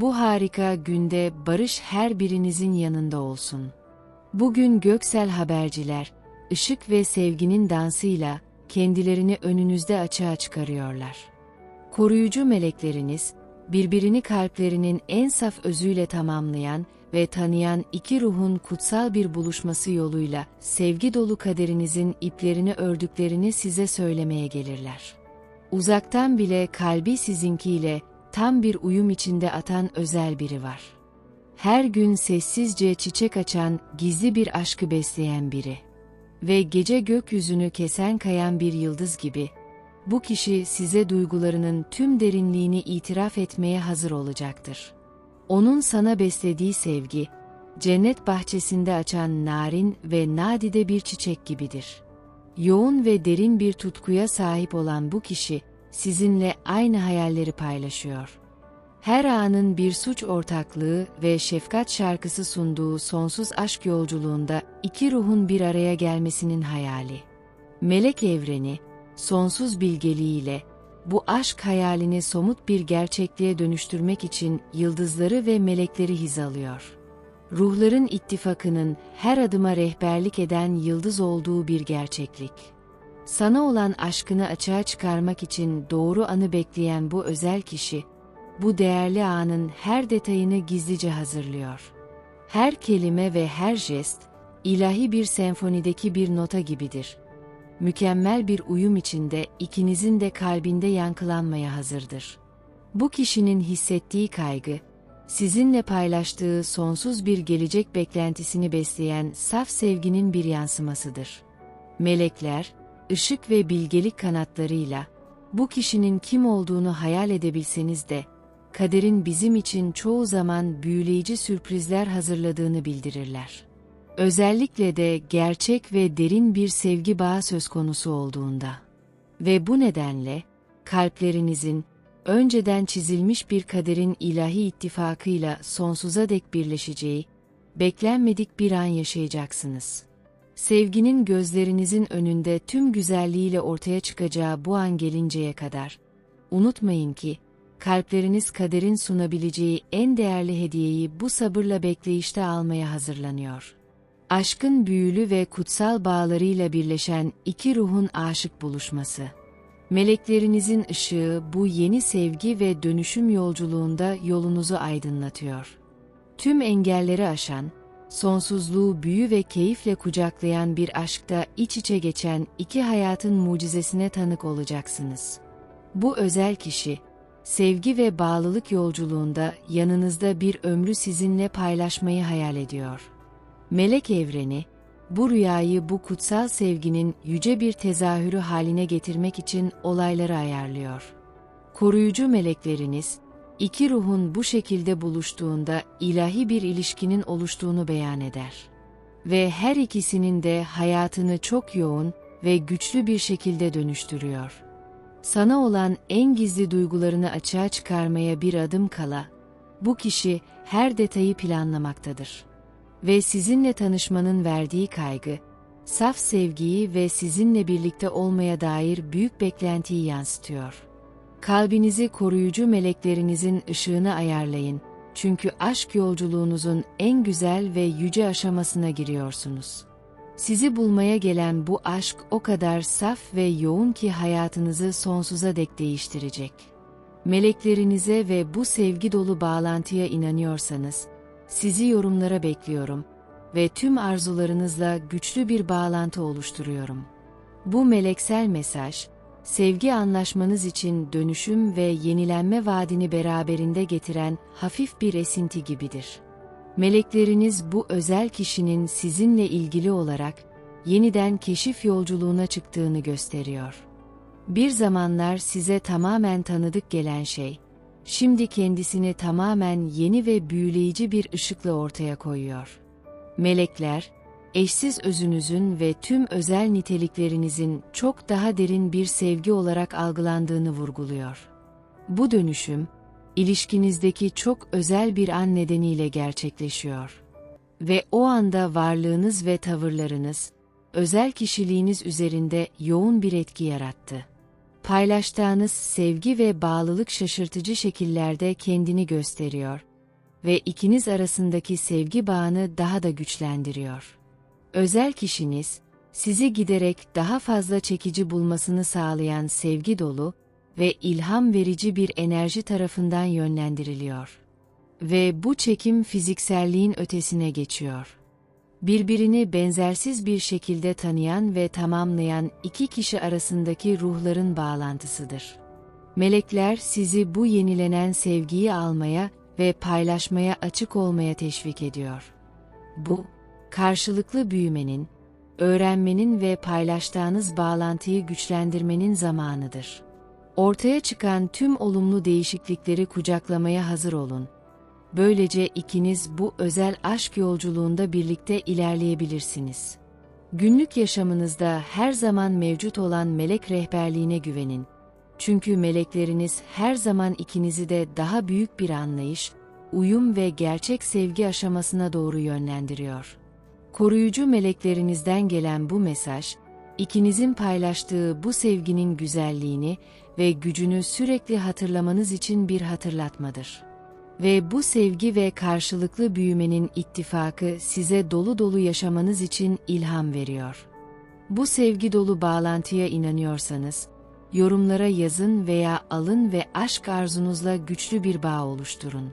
Bu harika günde barış her birinizin yanında olsun. Bugün göksel haberciler, ışık ve sevginin dansıyla kendilerini önünüzde açığa çıkarıyorlar. Koruyucu melekleriniz, birbirini kalplerinin en saf özüyle tamamlayan ve tanıyan iki ruhun kutsal bir buluşması yoluyla sevgi dolu kaderinizin iplerini ördüklerini size söylemeye gelirler. Uzaktan bile kalbi sizinkiyle tam bir uyum içinde atan özel biri var. Her gün sessizce çiçek açan, gizli bir aşkı besleyen biri. Ve gece gökyüzünü kesen kayan bir yıldız gibi, bu kişi size duygularının tüm derinliğini itiraf etmeye hazır olacaktır. Onun sana beslediği sevgi, cennet bahçesinde açan narin ve nadide bir çiçek gibidir. Yoğun ve derin bir tutkuya sahip olan bu kişi, sizinle aynı hayalleri paylaşıyor. Her anın bir suç ortaklığı ve şefkat şarkısı sunduğu sonsuz aşk yolculuğunda iki ruhun bir araya gelmesinin hayali. Melek evreni, sonsuz bilgeliğiyle, bu aşk hayalini somut bir gerçekliğe dönüştürmek için yıldızları ve melekleri hizalıyor. Ruhların ittifakının her adıma rehberlik eden yıldız olduğu bir gerçeklik. Sana olan aşkını açığa çıkarmak için doğru anı bekleyen bu özel kişi, bu değerli anın her detayını gizlice hazırlıyor. Her kelime ve her jest, ilahi bir senfonideki bir nota gibidir. Mükemmel bir uyum içinde ikinizin de kalbinde yankılanmaya hazırdır. Bu kişinin hissettiği kaygı, sizinle paylaştığı sonsuz bir gelecek beklentisini besleyen saf sevginin bir yansımasıdır. Melekler, ışık ve bilgelik kanatlarıyla, bu kişinin kim olduğunu hayal edebilseniz de, kaderin bizim için çoğu zaman büyüleyici sürprizler hazırladığını bildirirler. Özellikle de gerçek ve derin bir sevgi bağı söz konusu olduğunda. Ve bu nedenle, kalplerinizin, önceden çizilmiş bir kaderin ilahi ittifakıyla sonsuza dek birleşeceği, beklenmedik bir an yaşayacaksınız. Sevginin gözlerinizin önünde tüm güzelliğiyle ortaya çıkacağı bu an gelinceye kadar, unutmayın ki, kalpleriniz kaderin sunabileceği en değerli hediyeyi bu sabırla bekleyişte almaya hazırlanıyor. Aşkın büyülü ve kutsal bağlarıyla birleşen iki ruhun aşık buluşması. Meleklerinizin ışığı bu yeni sevgi ve dönüşüm yolculuğunda yolunuzu aydınlatıyor. Tüm engelleri aşan, sonsuzluğu büyü ve keyifle kucaklayan bir aşkta iç içe geçen iki hayatın mucizesine tanık olacaksınız. Bu özel kişi, sevgi ve bağlılık yolculuğunda yanınızda bir ömrü sizinle paylaşmayı hayal ediyor. Melek evreni, bu rüyayı bu kutsal sevginin yüce bir tezahürü haline getirmek için olayları ayarlıyor. Koruyucu melekleriniz, iki ruhun bu şekilde buluştuğunda ilahi bir ilişkinin oluştuğunu beyan eder. Ve her ikisinin de hayatını çok yoğun ve güçlü bir şekilde dönüştürüyor. Sana olan en gizli duygularını açığa çıkarmaya bir adım kala, bu kişi her detayı planlamaktadır. Ve sizinle tanışmanın verdiği kaygı, saf sevgiyi ve sizinle birlikte olmaya dair büyük beklentiyi yansıtıyor. Kalbinizi koruyucu meleklerinizin ışığını ayarlayın. Çünkü aşk yolculuğunuzun en güzel ve yüce aşamasına giriyorsunuz. Sizi bulmaya gelen bu aşk o kadar saf ve yoğun ki hayatınızı sonsuza dek değiştirecek. Meleklerinize ve bu sevgi dolu bağlantıya inanıyorsanız, sizi yorumlara bekliyorum ve tüm arzularınızla güçlü bir bağlantı oluşturuyorum. Bu meleksel mesaj, sevgi anlaşmanız için dönüşüm ve yenilenme vaadini beraberinde getiren hafif bir esinti gibidir. Melekleriniz bu özel kişinin sizinle ilgili olarak yeniden keşif yolculuğuna çıktığını gösteriyor. Bir zamanlar size tamamen tanıdık gelen şey, şimdi kendisini tamamen yeni ve büyüleyici bir ışıkla ortaya koyuyor. Melekler, eşsiz özünüzün ve tüm özel niteliklerinizin çok daha derin bir sevgi olarak algılandığını vurguluyor. Bu dönüşüm, ilişkinizdeki çok özel bir an nedeniyle gerçekleşiyor. Ve o anda varlığınız ve tavırlarınız, özel kişiliğiniz üzerinde yoğun bir etki yarattı. Paylaştığınız sevgi ve bağlılık şaşırtıcı şekillerde kendini gösteriyor ve ikiniz arasındaki sevgi bağını daha da güçlendiriyor. Özel kişiniz, sizi giderek daha fazla çekici bulmasını sağlayan sevgi dolu ve ilham verici bir enerji tarafından yönlendiriliyor. Ve bu çekim fizikselliğin ötesine geçiyor. Birbirini benzersiz bir şekilde tanıyan ve tamamlayan iki kişi arasındaki ruhların bağlantısıdır. Melekler sizi bu yenilenen sevgiyi almaya ve paylaşmaya açık olmaya teşvik ediyor. Bu, karşılıklı büyümenin, öğrenmenin ve paylaştığınız bağlantıyı güçlendirmenin zamanıdır. Ortaya çıkan tüm olumlu değişiklikleri kucaklamaya hazır olun. Böylece ikiniz bu özel aşk yolculuğunda birlikte ilerleyebilirsiniz. Günlük yaşamınızda her zaman mevcut olan melek rehberliğine güvenin. Çünkü melekleriniz her zaman ikinizi de daha büyük bir anlayış, uyum ve gerçek sevgi aşamasına doğru yönlendiriyor. Koruyucu meleklerinizden gelen bu mesaj, ikinizin paylaştığı bu sevginin güzelliğini ve gücünü sürekli hatırlamanız için bir hatırlatmadır. Ve bu sevgi ve karşılıklı büyümenin ittifakı size dolu dolu yaşamanız için ilham veriyor. Bu sevgi dolu bağlantıya inanıyorsanız, yorumlara yazın veya alın ve aşk arzunuzla güçlü bir bağ oluşturun.